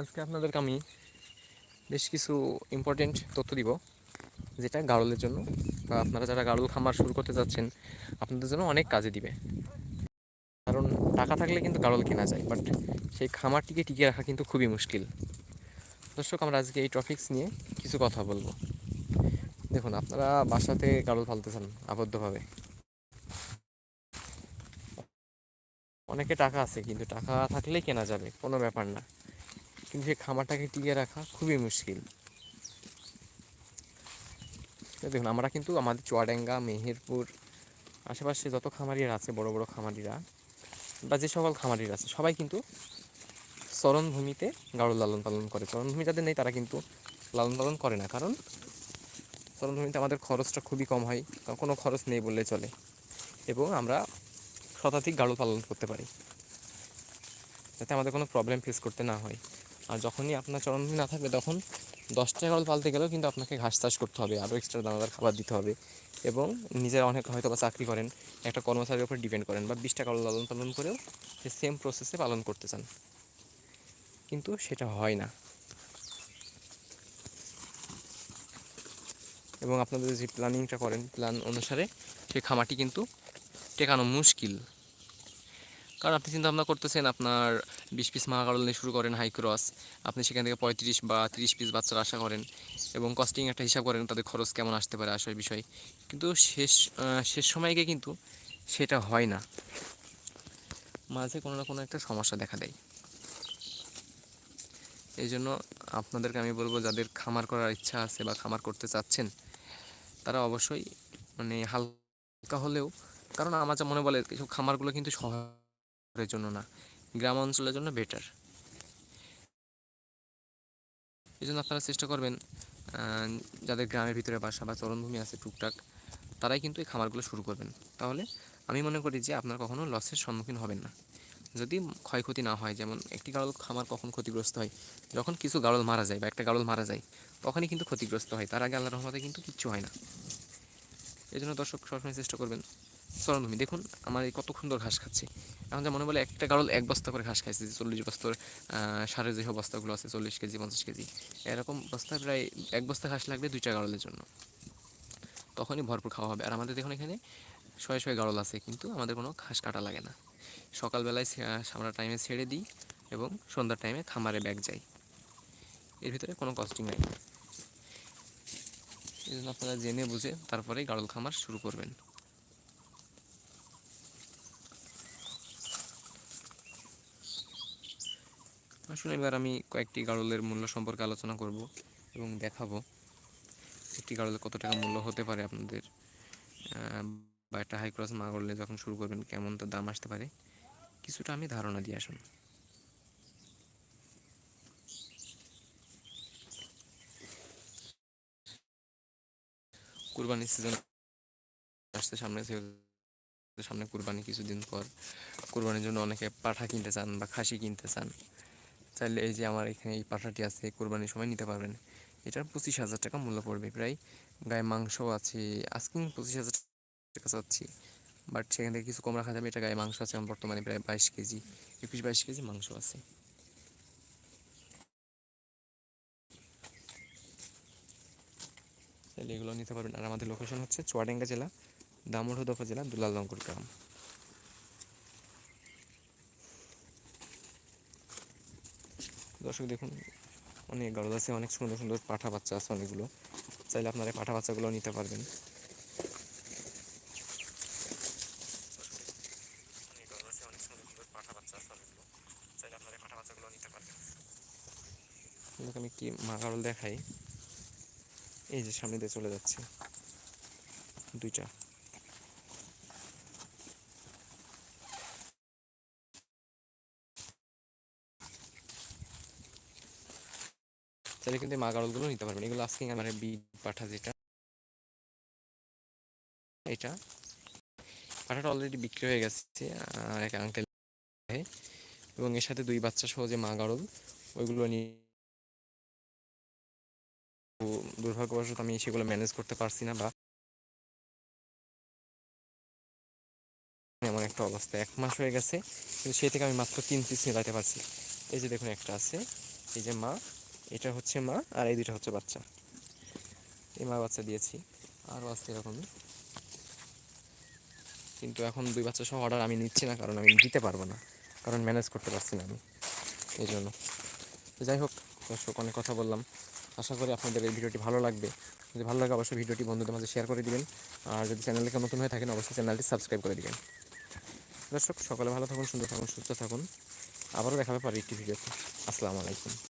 আজকে আপনাদেরকে আমি বেশ কিছু ইম্পর্টেন্ট তথ্য দিব, যেটা গাড়লের জন্য বা আপনারা যারা গাড়ল খামার শুরু করতে যাচ্ছেন, আপনাদের জন্য অনেক কাজে দিবে। কারণ টাকা থাকলে কিন্তু গাড়ল কেনা যায় বাট সেই খামারটিকে টিকিয়ে রাখা কিন্তু খুবই মুশকিল। দর্শক, আমরা আজকে এই টপিক্স নিয়ে কিছু কথা বলব। দেখুন, আপনারা বাসাতে গাড়ল ফালতেছেন আবদ্ধভাবে। অনেকে টাকা আছে, কিন্তু টাকা থাকলেই কেনা যাবে, কোনো ব্যাপার না। কিন্তু সেই খামারটাকে টিকিয়ে রাখা খুবই মুশকিল। দেখুন, আমরা কিন্তু আমাদের চুয়াডাঙ্গা, মেহেরপুর, আশেপাশে যত খামারিরা আছে, বড় বড় খামারিরা বা যে সকল খামারিরা আছে, সবাই কিন্তু চরণভূমিতে গাড়ল লালন পালন করে। চরণভূমি যাদের নেই, তারা কিন্তু লালন পালন করে না। কারণ চরণভূমিতে আমাদের খরচটা খুবই কম হয় কোনো খরচ নেই বললে চলে। এবং আমরা শতাধিক গাড়ল পালন করতে পারি, যাতে আমাদের কোনো প্রবলেম ফেস করতে না হয়। আর যখনই আপনার চরণভূমি না থাকবে তখন দশটা গাড়ল পালতে গেলেও কিন্তু আপনাকে ঘাস চাষ করতে হবে, আরও এক্সট্রা দানাদার খাবার দিতে হবে এবং নিজেরা অনেক হয়তো বা চাকরি করেন, একটা কর্মচারীর উপর ডিপেন্ড করেন বা বিশটা গাড়ল লালন পালন করেও সে সেম প্রসেসে পালন করতে চান। কিন্তু সেটা হয় না। এবং আপনাদের যে প্ল্যানিংটা করেন প্ল্যান অনুসারে সেই খামারটি কিন্তু টেকানো মুশকিল। কারণ আপনি চিন্তা ভাবনা করতেছেন আপনার বিশ পিস মাগাড়ল নিয়ে শুরু করেন হাই ক্রস। আপনি সেখান থেকে পঁয়ত্রিশ বা তিরিশ পিস বাচ্চার আশা করেন এবং কস্টিং একটা হিসাব করেন তাদের খরচ কেমন আসতে পারে আসার বিষয়। কিন্তু শেষ শেষ সময় গিয়ে কিন্তু সেটা হয় না। মাঝে কোনো না কোনো একটা সমস্যা দেখা দেয়। এই জন্য আপনাদেরকে আমি বলব, যাদের খামার করার ইচ্ছা আছে বা খামার করতে চাচ্ছেন, তারা অবশ্যই মানে হালকা হলেও, কারণ আমার যা মনে বলে কিছু খামারগুলো কিন্তু শহরের জন্য না, গ্রাম অঞ্চলের জন্য বেটার এই জন্য আপনারা চেষ্টা করবেন যাদের গ্রামের ভিতরে বাসা বা চরণভূমি আছে টুকটাক, তারাই কিন্তু এই খামারগুলো শুরু করবেন। তাহলে আমি মনে করি যে আপনার কখনো লসের সম্মুখীন হবেন না। যদি ক্ষয়ক্ষতি না হয়, যেমন একটি গাড়ল খামার কখন ক্ষতিগ্রস্ত হয়, যখন কিছু গাড়ল মারা যায় বা একটা গাড়ল মারা যায়, তখনই কিন্তু ক্ষতিগ্রস্ত হয়। তার আগে আল্লাহ রহমতে কিন্তু কিচ্ছু হয় না। এই জন্য দর্শক সবসময় চেষ্টা করবেন চরণভূমি দেখুন, আমার এই কত সুন্দর ঘাস খাচ্ছে। এখন যা মনে বলে একটা গাড়ল এক বস্তা করে ঘাস খাইছে যে চল্লিশ বস্তার সারের যে বস্তাগুলো আছে, চল্লিশ কেজি, পঞ্চাশ কেজি, এরকম বস্তা প্রায় এক বস্তা ঘাস লাগবে দুইটা গাড়লের জন্য। তখনই ভরপুর খাওয়া হবে। আর আমাদের দেখুন এখানে শয়ে শয়ে গাড়ল আছে, কিন্তু আমাদের কোনো ঘাস কাটা লাগে না। সকালবেলায় আমরা টাইমে ছেড়ে দিই এবং সন্ধ্যার টাইমে খামারে ব্যাগ যাই। এর ভিতরে কোনো কস্টিং নাই। এই জন্য আপনারা জেনে বুঝে তারপরেই গাড়ল খামার শুরু করবেন। আসলে এবার আমি কয়েকটি গাড়লের মূল্য সম্পর্কে আলোচনা করব এবং দেখাবো একটি গাড়লের কত টাকা মূল্য হতে পারে আপনাদের বা একটা হাই ক্রস মাগড়লে যখন শুরু করবেন কেমন তো দাম আসতে পারে, কিছুটা আমি ধারণা দিয়ে আসুন। কুরবানির সিজন আসতে সামনে সামনে কুরবানি কিছুদিন পর। কুরবানির জন্য অনেকে পাঠা কিনতে চান বা খাসি কিনতে চান। চাইলে এই যে আমার এখানে এই পাঠাটি আছে, কোরবানির সময় নিতে পারবেন। এটার পঁচিশ হাজার টাকা মূল্য পড়বে প্রায়। গায়ে মাংসও আছে আজকিং পঁচিশ হাজার টাকা চাচ্ছি। বাট সেখান থেকে কিছু কম রাখা যাবে, এটা গায়ে মাংস আছে, আমার বর্তমানে প্রায় বাইশ কেজি, একুশ বাইশ কেজি মাংস আছে। তাহলে এগুলো নিতে পারবেন। আর আমাদের লোকেশন হচ্ছে চুয়াডাঙ্গা জেলা দামোহদফা জেলা দুলালনগর গ্রাম। দর্শক দেখুন, অনেক গরজ আছে, অনেক সুন্দর সুন্দর পাঠা বাচ্চা আছে অনেকগুলো। চাইলে আপনারা পাঠা বাচ্চাগুলো নিতে পারবেন। আমি একটি মাগারল দেখাই। এই যে সামনে দিয়ে চলে যাচ্ছে। দুইটা। চাইলে কিন্তু মা গাড়লগুলো নিতে পারবেন। এগুলো আজকে আমার বি পাঠা যেটা, এটা। পাঠাটা অলরেডি বিক্রি হয়ে গেছে, আর এক আঙ্কেল এবং এর সাথে দুই বাচ্চা সহ যে মা গাড়ল ওইগুলো নিয়ে দুর্ভাগ্যবশত আমি সেগুলো ম্যানেজ করতে পারছি না বা এমন একটা অবস্থা। এক মাস হয়ে গেছে, কিন্তু সেই থেকে আমি মাত্র তিন পিস নিয়ে পারছি। এই যে দেখুন একটা আছে, এই যে মা এটা হচ্ছে মা আর এই দুটো হচ্ছে বাচ্চা। এই মা বাচ্চা দিয়েছি। আরও আসছে এরকমই। কিন্তু এখন দুই বাচ্চা সহ অর্ডার আমি নিচ্ছি না, কারণ আমি দিতে পারব না। কারণ ম্যানেজ করতে পারছি না আমি। এই জন্য। তো যাই হোক, দর্শক, অনেক কথা বললাম। আশা করি আপনাদের এই ভিডিওটি ভালো লাগবে। যদি ভালো লাগে, অবশ্যই ভিডিওটি বন্ধুদের মাঝে শেয়ার করে দিবেন। আর যদি চ্যানেলে কেউ নতুন হয়ে থাকেন, অবশ্যই চ্যানেলটি সাবস্ক্রাইব করে দিবেন। দর্শক, সকলে ভালো থাকুন, সুন্দর থাকুন, সুস্থ থাকুন। আবারও দেখা পরে একটি ভিডিওতে। আসসালামু আলাইকুম।